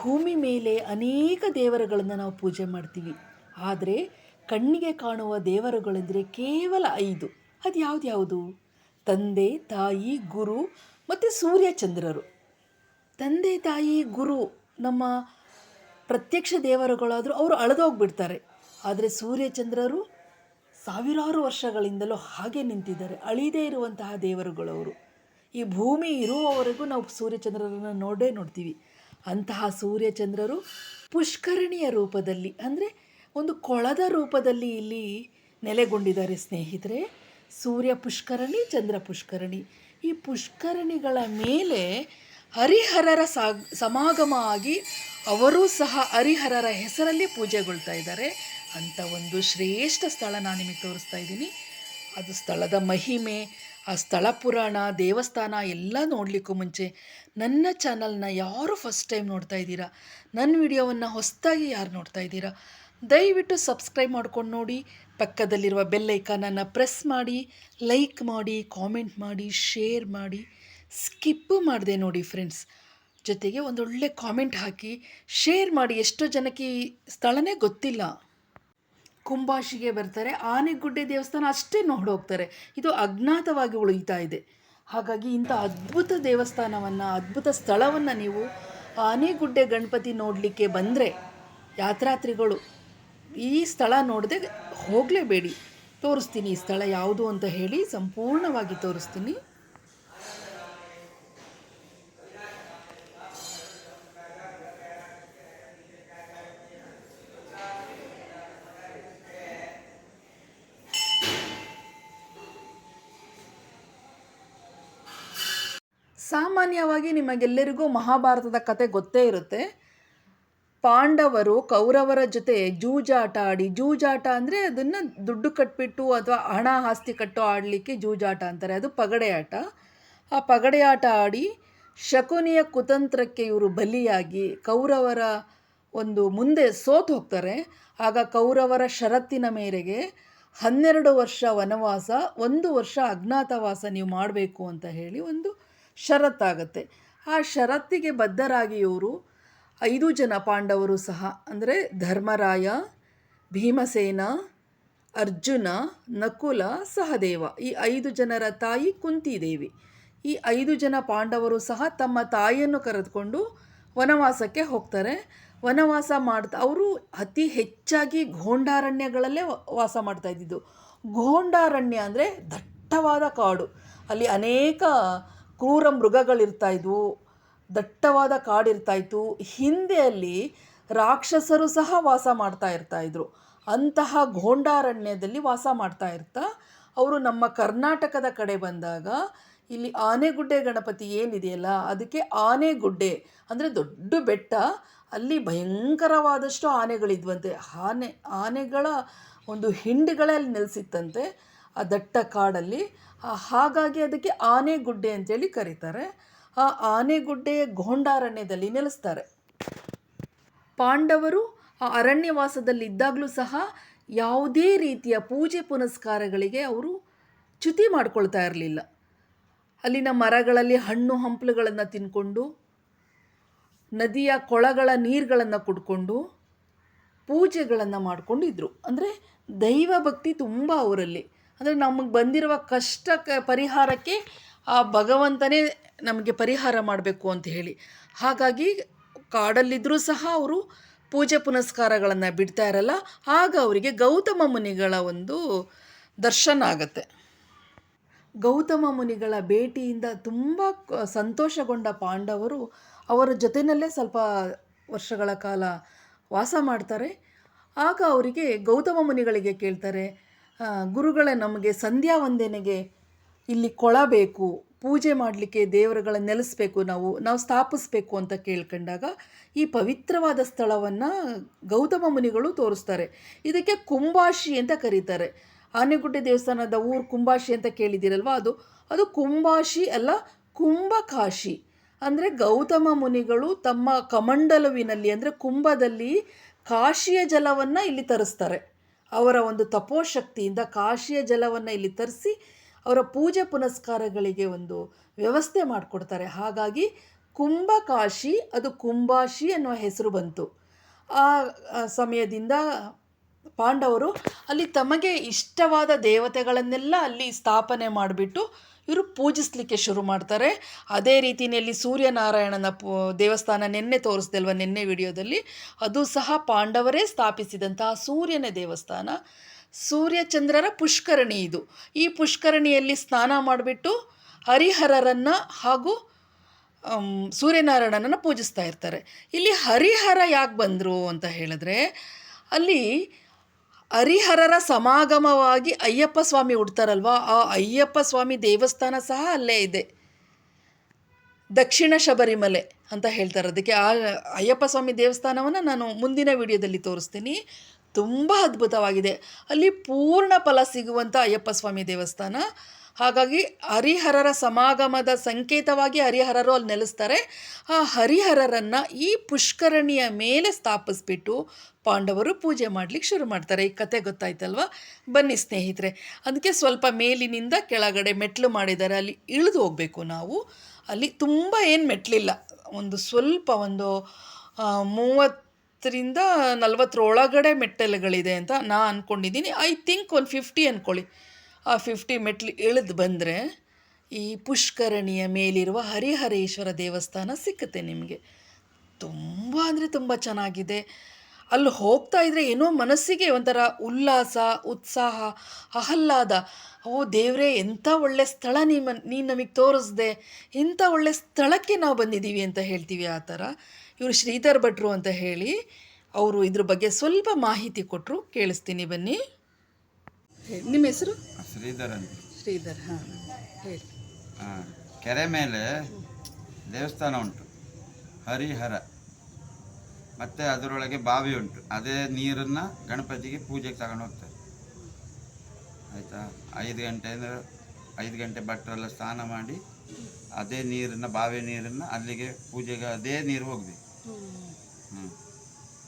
ಭೂಮಿ ಮೇಲೆ ಅನೇಕ ದೇವರುಗಳನ್ನು ನಾವು ಪೂಜೆ ಮಾಡ್ತೀವಿ. ಆದರೆ ಕಣ್ಣಿಗೆ ಕಾಣುವ ದೇವರುಗಳೆಂದರೆ ಕೇವಲ ಐದು. ಅದು ಯಾವುದ್ಯಾವುದು ತಂದೆ, ತಾಯಿ, ಗುರು ಮತ್ತು ಸೂರ್ಯಚಂದ್ರರು ತಂದೆ, ತಾಯಿ, ಗುರು ನಮ್ಮ ಪ್ರತ್ಯಕ್ಷ ದೇವರುಗಳಾದರೂ ಅವರು ಅಳೆದೋಗ್ಬಿಡ್ತಾರೆ. ಆದರೆ ಸೂರ್ಯಚಂದ್ರರು ಸಾವಿರಾರು ವರ್ಷಗಳಿಂದಲೂ ಹಾಗೆ ನಿಂತಿದ್ದಾರೆ. ಅಳಿದೇ ಇರುವಂತಹ ದೇವರುಗಳವರು. ಈ ಭೂಮಿ ಇರುವವರೆಗೂ ನಾವು ಸೂರ್ಯಚಂದ್ರರನ್ನು ನೋಡೇ ನೋಡ್ತೀವಿ. ಅಂತಹ ಸೂರ್ಯಚಂದ್ರರು ಪುಷ್ಕರಣಿಯ ರೂಪದಲ್ಲಿ, ಅಂದರೆ ಒಂದು ಕೊಳದ ರೂಪದಲ್ಲಿ ಇಲ್ಲಿ ನೆಲೆಗೊಂಡಿದ್ದಾರೆ ಸ್ನೇಹಿತರೆ. ಸೂರ್ಯ ಪುಷ್ಕರಣಿ, ಚಂದ್ರ ಪುಷ್ಕರಣಿ. ಈ ಪುಷ್ಕರಣಿಗಳ ಮೇಲೆ ಹರಿಹರರ ಸಮಾಗಮ ಆಗಿ ಅವರೂ ಸಹ ಹರಿಹರರ ಹೆಸರಲ್ಲಿ ಪೂಜೆಗೊಳ್ತಾ ಇದ್ದಾರೆ. ಅಂತ ಒಂದು ಶ್ರೇಷ್ಠ ಸ್ಥಳ ನಾನು ನಿಮಗೆ ತೋರಿಸ್ತಾ ಇದ್ದೀನಿ. ಅದು ಸ್ಥಳದ ಮಹಿಮೆ ಆ ಸ್ಥಳ ಪುರಾಣ, ದೇವಸ್ಥಾನ ಎಲ್ಲ ನೋಡಲಿಕ್ಕೂ ಮುಂಚೆ ನನ್ನ ಚಾನಲ್ನ ಯಾರು ಫಸ್ಟ್ ಟೈಮ್ ನೋಡ್ತಾ ಇದ್ದೀರಾ? ನನ್ನ ವಿಡಿಯೋವನ್ನು ಹೊಸದಾಗಿ ಯಾರು ನೋಡ್ತಾ ಇದ್ದೀರಾ? ದಯವಿಟ್ಟು ಸಬ್ಸ್ಕ್ರೈಬ್ ಮಾಡ್ಕೊಂಡು ನೋಡಿ, ಪಕ್ಕದಲ್ಲಿರುವ ಬೆಲ್ಲೈಕಾನನ್ನು ಪ್ರೆಸ್ ಮಾಡಿ ಲೈಕ್ ಮಾಡಿ ಕಾಮೆಂಟ್ ಮಾಡಿ ಶೇರ್ ಮಾಡಿ ಸ್ಕಿಪ್ಪು ಮಾಡಿದೆ ನೋಡಿ ಫ್ರೆಂಡ್ಸ್ ಜೊತೆಗೆ ಒಂದೊಳ್ಳೆ ಕಾಮೆಂಟ್ ಹಾಕಿ ಶೇರ್ ಮಾಡಿ. ಎಷ್ಟೋ ಜನಕ್ಕೆ ಈ ಸ್ಥಳನೇ ಗೊತ್ತಿಲ್ಲ. ಕುಂಬಾಶಿಗೆ ಬರ್ತಾರೆ. ಆನೆಗುಡ್ಡೆ ದೇವಸ್ಥಾನ ಅಷ್ಟೇ ನೋಡಿ ಹೋಗ್ತಾರೆ ಇದು ಅಜ್ಞಾತವಾಗಿ ಉಳಿತಾ ಇದೆ. ಹಾಗಾಗಿ ಇಂಥ ಅದ್ಭುತ ದೇವಸ್ಥಾನವನ್ನು, ಅದ್ಭುತ ಸ್ಥಳವನ್ನು ನೀವು ಆನೆಗುಡ್ಡೆ ಗಣಪತಿ ನೋಡಲಿಕ್ಕೆ ಬಂದರೆ, ಯಾತ್ರಾತ್ರಿಗಳು ಈ ಸ್ಥಳ ನೋಡದೆ ಹೋಗಲೇಬೇಡಿ. ತೋರಿಸ್ತೀನಿ ಈ ಸ್ಥಳ ಯಾವುದು ಅಂತ ಹೇಳಿ ಸಂಪೂರ್ಣವಾಗಿ ತೋರಿಸ್ತೀನಿ. ಸಾಮಾನ್ಯವಾಗಿ ನಿಮಗೆಲ್ಲರಿಗೂ ಮಹಾಭಾರತದ ಕತೆ ಗೊತ್ತೇ ಇರುತ್ತೆ. ಪಾಂಡವರು ಕೌರವರ ಜೊತೆ ಜೂಜಾಟ ಆಡಿ, ಜೂಜಾಟ ಅಂದರೆ ಅದನ್ನು ದುಡ್ಡು ಕಟ್ಬಿಟ್ಟು ಅಥವಾ ಹಣ ಆಸ್ತಿ ಕಟ್ಟು ಆಡಲಿಕ್ಕೆ ಜೂಜಾಟ ಅಂತಾರೆ. ಅದು ಪಗಡೆ ಆಟ ಆ ಪಗಡೆ ಆಟ ಆಡಿ ಶಕುನಿಯ ಕುತಂತ್ರಕ್ಕೆ ಇವರು ಬಲಿಯಾಗಿ ಕೌರವರ ಒಂದು ಮುಂದೆ ಸೋತು ಹೋಗ್ತಾರೆ. ಆಗ ಕೌರವರ ಷರತ್ತಿನ ಮೇರೆಗೆ ಹನ್ನೆರಡು ವರ್ಷ ವನವಾಸ, ಒಂದು ವರ್ಷ ಅಜ್ಞಾತವಾಸ ನೀವು ಮಾಡಬೇಕು ಅಂತ ಹೇಳಿ ಒಂದು ಷರತ್ತಾಗತ್ತೆ. ಆ ಷರತ್ತಿಗೆ ಬದ್ಧರಾಗಿ ಇವರು ಐದು ಜನ ಪಾಂಡವರು ಸಹ, ಅಂದರೆ ಧರ್ಮರಾಯ, ಭೀಮಸೇನ, ಅರ್ಜುನ, ನಕುಲ, ಸಹದೇವ. ಈ ಐದು ಜನರ ತಾಯಿ ಕುಂತಿದೇವಿ. ಈ ಐದು ಜನ ಪಾಂಡವರು ಸಹ ತಮ್ಮ ತಾಯಿಯನ್ನು ಕರೆದುಕೊಂಡು ವನವಾಸಕ್ಕೆ ಹೋಗ್ತಾರೆ. ವನವಾಸ ಮಾಡ್ತಾ, ಅವರು ಅತಿ ಹೆಚ್ಚಾಗಿ ಘೋಂಡಾರಣ್ಯಗಳಲ್ಲೇ ವಾಸ ಮಾಡ್ತಾ ಇದ್ದಿದ್ದು. ಘೋಂಡಾರಣ್ಯ ಅಂದರೆ ದಟ್ಟವಾದ ಕಾಡು. ಅಲ್ಲಿ ಅನೇಕ ಕ್ರೂರ ಮೃಗಗಳಿರ್ತಾ ಇದ್ವು, ದಟ್ಟವಾದ ಕಾಡಿರ್ತಾ ಇತ್ತು ಹಿಂದೆ ಅಲ್ಲಿ ರಾಕ್ಷಸರು ಸಹ ವಾಸ ಮಾಡ್ತಾ ಇರ್ತಾ ಇದ್ರು. ಅಂತಹ ಗೋಂಡಾರಣ್ಯದಲ್ಲಿ ವಾಸ ಮಾಡ್ತಾ ಇರ್ತಾ, ಅವರು ನಮ್ಮ ಕರ್ನಾಟಕದ ಕಡೆ ಬಂದಾಗ ಇಲ್ಲಿ ಆನೆಗುಡ್ಡೆ ಗಣಪತಿ ಏನಿದೆಯಲ್ಲ, ಅದಕ್ಕೆ ಆನೆಗುಡ್ಡೆ, ಅಂದರೆ ದೊಡ್ಡ ಬೆಟ್ಟ, ಅಲ್ಲಿ ಭಯಂಕರವಾದಷ್ಟು ಆನೆಗಳಿದ್ವಂತೆ. ಆನೆ, ಆನೆಗಳ ಒಂದು ಹಿಂಡುಗಳೇ ಅಲ್ಲಿ ನೆಲೆಸಿತ್ತಂತೆ, ಆ ದಟ್ಟ ಕಾಡಲ್ಲಿ. ಹಾಗಾಗಿ ಅದಕ್ಕೆ ಆನೆಗುಡ್ಡೆ ಅಂತೇಳಿ ಕರೀತಾರೆ. ಆ ಆನೆಗುಡ್ಡೆಯ ಘೋಂಡಾರಣ್ಯದಲ್ಲಿ ನೆಲೆಸ್ತಾರೆ. ಪಾಂಡವರು ಆ ಅರಣ್ಯವಾಸದಲ್ಲಿದ್ದಾಗಲೂ ಸಹ ಯಾವುದೇ ರೀತಿಯ ಪೂಜೆ ಪುನಸ್ಕಾರಗಳಿಗೆ ಅವರು ಚ್ಯುತಿ ಮಾಡ್ಕೊಳ್ತಾ ಇರಲಿಲ್ಲ. ಅಲ್ಲಿನ ಮರಗಳಲ್ಲಿ ಹಣ್ಣು ಹಂಪಲುಗಳನ್ನು ತಿನ್ಕೊಂಡು, ನದಿಯ ಕೊಳಗಳ ನೀರುಗಳನ್ನು ಕುಡ್ಕೊಂಡು ಪೂಜೆಗಳನ್ನು ಮಾಡಿಕೊಂಡಿದ್ರು. ಅಂದರೆ ದೈವ ಭಕ್ತಿ ತುಂಬ ಅವರಲ್ಲಿ. ಅಂದರೆ ನಮಗೆ ಬಂದಿರುವ ಕಷ್ಟಕ್ಕೆ ಪರಿಹಾರಕ್ಕೆ ಆ ಭಗವಂತನೇ ನಮಗೆ ಪರಿಹಾರ ಮಾಡಬೇಕು ಅಂತ ಹೇಳಿ. ಹಾಗಾಗಿ ಕಾಡಲ್ಲಿದ್ದರೂ ಸಹ ಅವರು ಪೂಜೆ ಪುನಸ್ಕಾರಗಳನ್ನು ಬಿಡ್ತಾ ಇರಲ್ಲ. ಆಗ ಅವರಿಗೆ ಗೌತಮ ಮುನಿಗಳ ಒಂದು ದರ್ಶನ ಆಗುತ್ತೆ. ಗೌತಮ ಮುನಿಗಳ ಭೇಟಿಯಿಂದ ತುಂಬ ಸಂತೋಷಗೊಂಡ ಪಾಂಡವರು ಅವರ ಜೊತೆಯಲ್ಲೇ ಸ್ವಲ್ಪ ವರ್ಷಗಳ ಕಾಲ ವಾಸ ಮಾಡ್ತಾರೆ. ಆಗ ಅವರಿಗೆ ಗೌತಮ ಮುನಿಗಳಿಗೆ ಕೇಳ್ತಾರೆ "ಆ, ಗುರುಗಳೇ ನಮಗೆ ಸಂಧ್ಯಾ ವಂದನೆಗೆ ಇಲ್ಲಿ ಕೊಳ ಬೇಕು ಪೂಜೆ ಮಾಡಲಿಕ್ಕೆ ದೇವರುಗಳನ್ನ ನೆಲೆಸಬೇಕು, ನಾವು ನಾವು ಸ್ಥಾಪಿಸ್ಬೇಕು ಅಂತ ಕೇಳ್ಕೊಂಡಾಗ ಈ ಪವಿತ್ರವಾದ ಸ್ಥಳವನ್ನು ಗೌತಮ ಮುನಿಗಳು ತೋರಿಸ್ತಾರೆ. ಇದಕ್ಕೆ ಕುಂಬಾಶಿ ಅಂತ ಕರೀತಾರೆ. ಆನೆಗುಡ್ಡೆ ದೇವಸ್ಥಾನದ ಊರು ಕುಂಬಾಶಿ ಅಂತ ಕೇಳಿದ್ದೀರಲ್ವ ಅದು? ಅದು ಕುಂಬಾಶಿ ಅಲ್ಲ, ಕುಂಭಕಾಶಿ. ಅಂದರೆ ಗೌತಮ ಮುನಿಗಳು ತಮ್ಮ ಕಮಂಡಲುವಿನಲ್ಲಿ, ಅಂದರೆ ಕುಂಭದಲ್ಲಿ ಕಾಶಿಯ ಜಲವನ್ನು ಇಲ್ಲಿ ತರಿಸ್ತಾರೆ. ಅವರ ಒಂದು ತಪೋಶಕ್ತಿಯಿಂದ ಕಾಶಿಯ ಜಲವನ್ನು ಇಲ್ಲಿ ತರಿಸಿ ಅವರ ಪೂಜೆ ಪುನಸ್ಕಾರಗಳಿಗೆ ಒಂದು ವ್ಯವಸ್ಥೆ ಮಾಡಿಕೊಡ್ತಾರೆ. ಹಾಗಾಗಿ ಕುಂಭಕಾಶಿ, ಅದು ಕುಂಭಾಶಿ ಅನ್ನುವ ಹೆಸರು ಬಂತು. ಆ ಆ ಸಮಯದಿಂದ ಪಾಂಡವರು ಅಲ್ಲಿ ತಮಗೆ ಇಷ್ಟವಾದ ದೇವತೆಗಳನ್ನೆಲ್ಲ ಅಲ್ಲಿ ಸ್ಥಾಪನೆ ಮಾಡಿಬಿಟ್ಟು ಇವರು ಪೂಜಿಸಲಿಕ್ಕೆ ಶುರು ಮಾಡ್ತಾರೆ. ಅದೇ ರೀತಿಯಲ್ಲಿ ಸೂರ್ಯನಾರಾಯಣನ ಪೂ, ದೇವಸ್ಥಾನ ನಿನ್ನೆ ತೋರಿಸ್ದಲ್ವ ನಿನ್ನೆ ವಿಡಿಯೋದಲ್ಲಿ? ಅದು ಸಹ ಪಾಂಡವರೇ ಸ್ಥಾಪಿಸಿದಂತಹ ಸೂರ್ಯನ ದೇವಸ್ಥಾನ. ಸೂರ್ಯಚಂದ್ರರ ಪುಷ್ಕರಣಿ ಇದು. ಈ ಪುಷ್ಕರಣಿಯಲ್ಲಿ ಸ್ನಾನ ಮಾಡಿಬಿಟ್ಟು ಹರಿಹರರನ್ನು ಹಾಗೂ ಸೂರ್ಯನಾರಾಯಣನನ್ನು ಪೂಜಿಸ್ತಾ ಇರ್ತಾರೆ. ಇಲ್ಲಿ ಹರಿಹರ ಯಾಕೆ ಬಂದರು ಅಂತ ಹೇಳಿದ್ರೆ, ಅಲ್ಲಿ ಹರಿಹರರ ಸಮಾಗಮವಾಗಿ ಅಯ್ಯಪ್ಪ ಸ್ವಾಮಿ ಹುಡ್ತಾರಲ್ವಾ ಆ ಅಯ್ಯಪ್ಪ ಸ್ವಾಮಿ ದೇವಸ್ಥಾನ ಸಹ ಅಲ್ಲೇ ಇದೆ. ದಕ್ಷಿಣ ಶಬರಿಮಲೆ ಅಂತ ಹೇಳ್ತಾರೆ. ಅದಕ್ಕೆ ಆ ಅಯ್ಯಪ್ಪ ಸ್ವಾಮಿ ದೇವಸ್ಥಾನವನ್ನು ನಾನು ಮುಂದಿನ ವಿಡಿಯೋದಲ್ಲಿ ತೋರಿಸ್ತೀನಿ. ತುಂಬ ಅದ್ಭುತವಾಗಿದೆ. ಅಲ್ಲಿ ಪೂರ್ಣ ಫಲ ಸಿಗುವಂಥ ಅಯ್ಯಪ್ಪ ಸ್ವಾಮಿ ದೇವಸ್ಥಾನ. ಹಾಗಾಗಿ ಹರಿಹರರ ಸಮಾಗಮದ ಸಂಕೇತವಾಗಿ ಹರಿಹರರು ಅಲ್ಲಿ ನೆಲೆಸ್ತಾರೆ. ಆ ಹರಿಹರರನ್ನು ಈ ಪುಷ್ಕರಣಿಯ ಮೇಲೆ ಸ್ಥಾಪಿಸ್ಬಿಟ್ಟು ಪಾಂಡವರು ಪೂಜೆ ಮಾಡಲಿಕ್ಕೆ ಶುರು ಮಾಡ್ತಾರೆ. ಈ ಕತೆ ಗೊತ್ತಾಯ್ತಲ್ವ? ಬನ್ನಿ ಸ್ನೇಹಿತರೆ ಅದಕ್ಕೆ ಸ್ವಲ್ಪ ಮೇಲಿನಿಂದ ಕೆಳಗಡೆ ಮೆಟ್ಲು ಮಾಡಿದ್ದಾರೆ. ಅಲ್ಲಿ ಇಳಿದು ಹೋಗಬೇಕು ನಾವು. ಅಲ್ಲಿ ತುಂಬ ಏನು ಮೆಟ್ಲಿಲ್ಲ. ಒಂದು ಸ್ವಲ್ಪ ಒಂದು ಮೂವತ್ತರಿಂದ ನಲ್ವತ್ತರೊಳಗಡೆ ಮೆಟ್ಟಲುಗಳಿದೆ ಅಂತ ನಾನು ಅಂದ್ಕೊಂಡಿದ್ದೀನಿ ಐ ಥಿಂಕ್ ಒಂದು ಫಿಫ್ಟಿ ಅಂದ್ಕೊಳ್ಳಿ ಆ ಫಿಫ್ಟಿ ಮೆಟ್ಲು ಇಳಿದು ಬಂದರೆ ಈ ಪುಷ್ಕರಣಿಯ ಮೇಲಿರುವ ಹರಿಹರೇಶ್ವರ ದೇವಸ್ಥಾನ ಸಿಕ್ಕುತ್ತೆ ನಿಮಗೆ. ತುಂಬ ಅಂದರೆ ತುಂಬ ಚೆನ್ನಾಗಿದೆ. ಅಲ್ಲಿ ಹೋಗ್ತಾ ಇದ್ದರೆ ಏನೋ ಮನಸ್ಸಿಗೆ ಒಂಥರ ಉಲ್ಲಾಸ, ಉತ್ಸಾಹ, ಆಹ್ಲಾದ. ಓ ದೇವರೇ, ಎಂಥ ಒಳ್ಳೆ ಸ್ಥಳ ನಿಮ್ಮ ನೀನು ನಮಗೆ ತೋರಿಸ್ದೆ. ಇಂಥ ಒಳ್ಳೆ ಸ್ಥಳಕ್ಕೆ ನಾವು ಬಂದಿದ್ದೀವಿ ಅಂತ ಹೇಳ್ತೀವಿ ಆ ಥರ. ಇವರು ಶ್ರೀಧರ್ ಭಟ್ರು ಅಂತ ಹೇಳಿ, ಅವರು ಇದ್ರ ಬಗ್ಗೆ ಸ್ವಲ್ಪ ಮಾಹಿತಿ ಕೊಟ್ಟರು ಕೇಳಿಸ್ತೀನಿ ಬನ್ನಿ. ಹೇಳಿ. ನಿಮ್ಮ ಹೆಸರು? ಶ್ರೀಧರ್ ಅಂತ. ಶ್ರೀಧರ್ ಹಾಂ. ಹೇಳಿ. ಕೆರೆ ಮೇಲೆ ದೇವಸ್ಥಾನ ಉಂಟು. ಹರಿಹರ. ಮತ್ತೆ ಅದರೊಳಗೆ ಬಾವಿ ಉಂಟು. ಅದೇ ನೀರನ್ನು ಗಣಪತಿಗೆ ಪೂಜೆಗೆ ತಗೊಂಡು ಹೋಗ್ತಾರೆ. ಆಯಿತಾ? ಐದು ಗಂಟೆ ಅಂದರೆ ಐದು ಗಂಟೆ ಭಟ್ರೆಲ್ಲ ಸ್ನಾನ ಮಾಡಿ ಅದೇ ನೀರನ್ನು ಬಾವಿ ನೀರನ್ನು ಅಲ್ಲಿಗೆ ಪೂಜೆಗೆ ಅದೇ ನೀರು ಹೋಗ್ಬೇಕು. ಹ್ಞೂ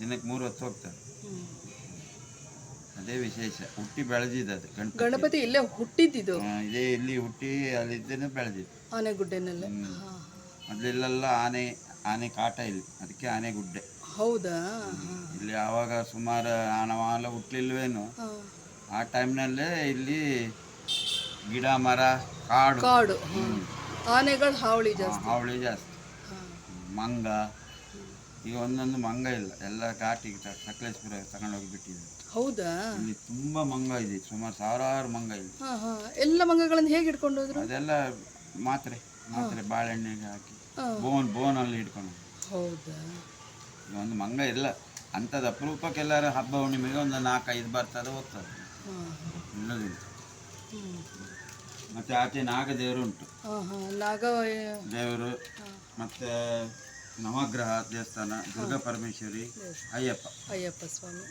ದಿನಕ್ಕೆ ಮೂರು ಹೊತ್ತು ಹೋಗ್ತಾರೆ. ಅದೇ ವಿಶೇಷ. ಹುಟ್ಟಿ ಬೆಳೆದಿದ್ದು ಅದು ಗಣಪತಿ. ಇಲ್ಲೇ ಹುಟ್ಟಿದ್ದು ಇದೇ ಇಲ್ಲಿ ಹುಟ್ಟಿ ಅಲ್ಲಿದ್ದೇನೆ ಬೆಳೆದಿದ್ದು ಆನೆಗುಡ್ಡೆನಲ್ಲೇ? ಹ್ಮ್. ಹಾಂ. ಮೊದಲೆಲ್ಲ ಆನೆ ಆನೆ ಕಾಟ ಇಲ್ಲಿ. ಅದಕ್ಕೆ ಆನೆ ಗುಡ್ಡೆ ಹೌದಾ ಇಲ್ಲಿ ಆವಾಗ ಸುಮಾರು ಆನವಾಲ ಹುಟ್ಲಿಲ್ವೇನು? ಹಾಂ. ಆ ಟೈಮ್ನಲ್ಲೇ ಇಲ್ಲಿ ಗಿಡ ಮರ ಕಾಡು. ಕಾಡು. ಹಾಂ. ಆನೆಗಳು ಹಾವಳಿ ಜಾಸ್ತಿ. ಹಾವಳಿ ಜಾಸ್ತಿ. ಹಾಂ. ಮಂಗ. ಈಗ ಒಂದೊಂದು ಮಂಗ ಇಲ್ಲ. ಎಲ್ಲ ಘಾಟಿಗೆ ಸಕಲೇಶ್ಪುರ ತಗೊಂಡೋಗಿ ಬಿಟ್ಟಿದ್ದಾರೆ. ಹೌದಾ? ಇಲ್ಲಿ ತುಂಬಾ ಮಂಗ ಇದೆ ಸುಮಾರು ಸಾವಿರಾರು ಮಂಗ ಇದೆ. ಹಾಂ ಹಾಂ. ಎಲ್ಲ ಮಂಗಗಳನ್ನು ಹೇಗೆ ಹಿಡ್ಕೊಂಡು ಹೋದ್ರು? ಅದೆಲ್ಲ ಮಾತ್ರೆ ಮಾತ್ರೆ ಬಾಳೆಹಣ್ಣಿಗೆ ಹಾಕಿ ಬೋನ್ ಬೋನ್ ಅಲ್ಲಿ ಹಿಡ್ಕೊಂಡು ಹೌದಾ? ಒಂದು ಮಂಗ ಇಲ್ಲ. ಅಂಥದ್ದು ಅಪರೂಪಕ್ಕೆ ಎಲ್ಲರ ಹಬ್ಬ ಹುಣ್ಣಿಮೆಗೆ ಒಂದು ನಾಲ್ಕೈದು ಬರ್ತಾರೆ ಹೋಗ್ತದೆ ಇಲ್ಲದಿಲ್ಲ ಮತ್ತೆ ಆಚೆ ನಾಗದೇವರು ಉಂಟು. ನಾಗ ದೇವರು ಮತ್ತೆ ನವಗ್ರಹ ದೇವಸ್ಥಾನ ದುರ್ಗಾ ಪರಮೇಶ್ವರಿ ಅಯ್ಯಪ್ಪ. ಅಯ್ಯಪ್ಪ ಸ್ವಾಮಿ.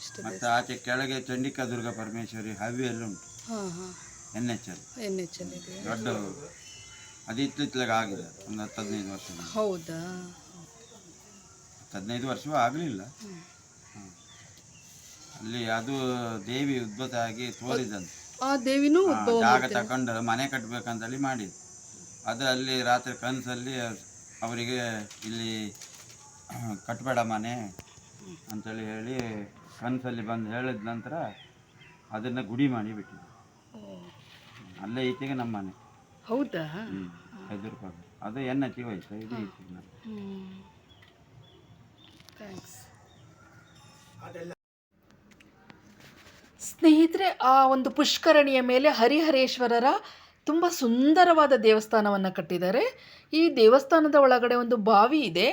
ಇಷ್ಟು ಮತ್ತು ಆಚೆ ಕೆಳಗೆ ಚಂಡಿಕಾ ದುರ್ಗಾ ಪರಮೇಶ್ವರಿ ಹವ್ಯಲ್ಲಿ ಉಂಟು. ಹಾಂ ಹಾಂ. N H L N H L ಇದೆ. ದೊಡ್ಡ ಅದು ಇತ್ಲಿತ್ಲಾಗ ಆಗಿದೆ ಒಂದು ಹತ್ತು ಹದಿನೈದು ವರ್ಷ ಹೌದಾ? ಹದಿನೈದು ವರ್ಷವೂ ಆಗಲಿಲ್ಲ. ಅಲ್ಲಿ ಅದು ದೇವಿ ಉದ್ಭತ ಆಗಿ ತೋರಿದಂತೆ. ಆ ದೇವಿನೂ ಆ, ಜಾಗ ತಗೊಂಡು ಮನೆ ಕಟ್ಟಬೇಕಂತೇಳಿ ಮಾಡಿದ್ದು. ಅದು ಅಲ್ಲಿ ರಾತ್ರಿ ಕನಸಲ್ಲಿ ಅವರಿಗೆ ಇಲ್ಲಿ ಕಟ್ಟಬೇಡ ಮನೆ ಅಂತೇಳಿ ಹೇಳಿ ಕನಸಲ್ಲಿ ಬಂದು ಹೇಳಿದ ನಂತರ ಅದನ್ನು ಗುಡಿ ಮಾಡಿ ಬಿಟ್ಟಿದ್ದೆ. ಅಲ್ಲೇ ಈಚೆಗೆ ನಮ್ಮ ಮನೆ. ಹೌದಾ? ಎದುರು ಅದು ಎನ್ ಎಚ್ ವಯಸ್ಸು ಇದು ಈಚೆಗೆ ನಾನು. ಸ್ನೇಹಿತರೆ ಆ ಒಂದು ಪುಷ್ಕರಣಿಯ ಮೇಲೆ ಹರಿಹರೇಶ್ವರರ ತುಂಬ ಸುಂದರವಾದ ದೇವಸ್ಥಾನವನ್ನು ಕಟ್ಟಿದ್ದಾರೆ. ಈ ದೇವಸ್ಥಾನದ ಒಳಗಡೆ ಒಂದು ಬಾವಿ ಇದೆ.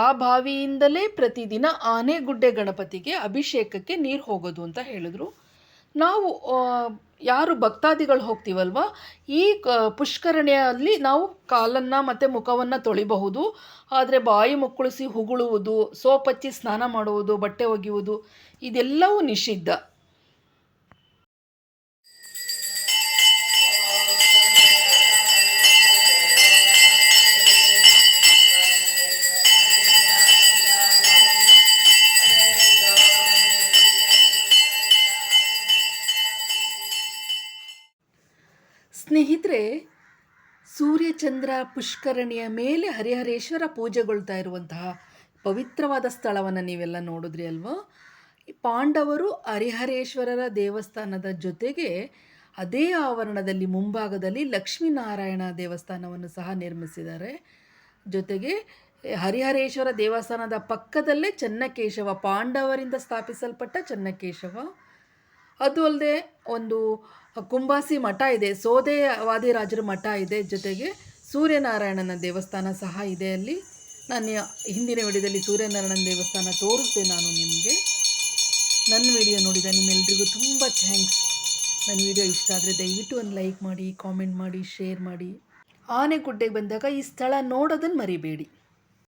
ಆ ಬಾವಿಯಿಂದಲೇ ಪ್ರತಿದಿನ ಆನೆಗುಡ್ಡೆ ಗಣಪತಿಗೆ ಅಭಿಷೇಕಕ್ಕೆ ನೀರು ಹೋಗೋದು ಅಂತ ಹೇಳಿದ್ರು. ನಾವು ಯಾರು ಭಕ್ತಾದಿಗಳು ಹೋಗ್ತೀವಲ್ವ, ಈ ಕ ಪುಷ್ಕರಣಿಯಲ್ಲಿ ನಾವು ಕಾಲನ್ನು ಮತ್ತು ಮುಖವನ್ನು ತೊಳಿಬಹುದು. ಆದರೆ ಬಾಯಿ ಮುಕ್ಕುಳಿಸಿ ಹುಗುಳುವುದು, ಸೋಪಚ್ಚಿ ಸ್ನಾನ ಮಾಡುವುದು, ಬಟ್ಟೆ ಒಗೆಯುವುದು, ಇದೆಲ್ಲವೂ ನಿಷಿದ್ಧ. ರಾಮಚಂದ್ರ ಪುಷ್ಕರಣಿಯ ಮೇಲೆ ಹರಿಹರೇಶ್ವರ ಪೂಜೆಗೊಳ್ತಾ ಇರುವಂತಹ ಪವಿತ್ರವಾದ ಸ್ಥಳವನ್ನು ನೀವೆಲ್ಲ ನೋಡಿದ್ರಿ ಅಲ್ವಾ? ಪಾಂಡವರು ಹರಿಹರೇಶ್ವರರ ದೇವಸ್ಥಾನದ ಜೊತೆಗೆ ಅದೇ ಆವರಣದಲ್ಲಿ ಮುಂಭಾಗದಲ್ಲಿ ಲಕ್ಷ್ಮೀನಾರಾಯಣ ದೇವಸ್ಥಾನವನ್ನು ಸಹ ನಿರ್ಮಿಸಿದ್ದಾರೆ. ಜೊತೆಗೆ ಹರಿಹರೇಶ್ವರ ದೇವಸ್ಥಾನದ ಪಕ್ಕದಲ್ಲೇ ಚನ್ನಕೇಶವ, ಪಾಂಡವರಿಂದ ಸ್ಥಾಪಿಸಲ್ಪಟ್ಟ ಚನ್ನಕೇಶವ. ಅದು ಅಲ್ಲದೆ ಒಂದು ಕುಂಬಾಸಿ ಮಠ ಇದೆ ಸೋದೆ ವಾದಿರಾಜರ ಮಠ ಇದೆ. ಜೊತೆಗೆ ಸೂರ್ಯನಾರಾಯಣನ ದೇವಸ್ಥಾನ ಸಹ ಇದೆ ಅಲ್ಲಿ. ನಾನು ಹಿಂದಿನ ವಿಡಿಯೋದಲ್ಲಿ ಸೂರ್ಯನಾರಾಯಣನ ದೇವಸ್ಥಾನ ತೋರಿಸಿದೆ ನಾನು ನಿಮಗೆ. ನನ್ನ ವಿಡಿಯೋ ನೋಡಿದ ನಿಮ್ಮೆಲ್ಲರಿಗೂ ತುಂಬ ಥ್ಯಾಂಕ್ಸ್. ನನ್ನ ವಿಡಿಯೋ ಇಷ್ಟ ಆದರೆ ದಯವಿಟ್ಟು ಒಂದು ಲೈಕ್ ಮಾಡಿ, ಕಾಮೆಂಟ್ ಮಾಡಿ, ಶೇರ್ ಮಾಡಿ. ಆನೆಗುಡ್ಡೆಗೆ ಬಂದಾಗ ಈ ಸ್ಥಳ ನೋಡೋದನ್ನು ಮರಿಬೇಡಿ.